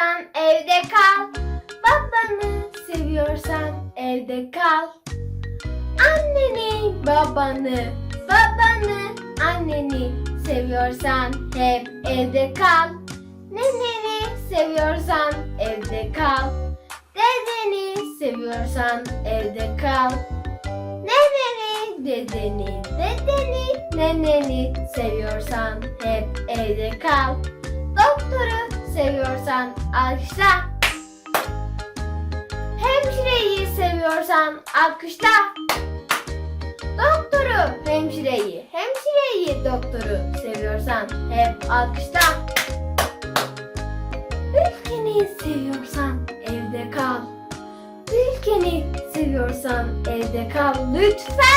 seviyorsan evde kal. Babanı seviyorsan evde kal. Anneni, babanı, babanı, anneni seviyorsan hep evde kal. Neneni seviyorsan evde kal. Dedeni seviyorsan evde kal. Neneni, dedeni, dedeni, neneni seviyorsan hep evde kal. Seviyorsan alkışla. Hemşireyi seviyorsan alkışla. Doktoru, hemşireyi, hemşireyi, doktoru seviyorsan hep alkışla. Ülkeni seviyorsan evde kal. Ülkeni seviyorsan evde kal lütfen.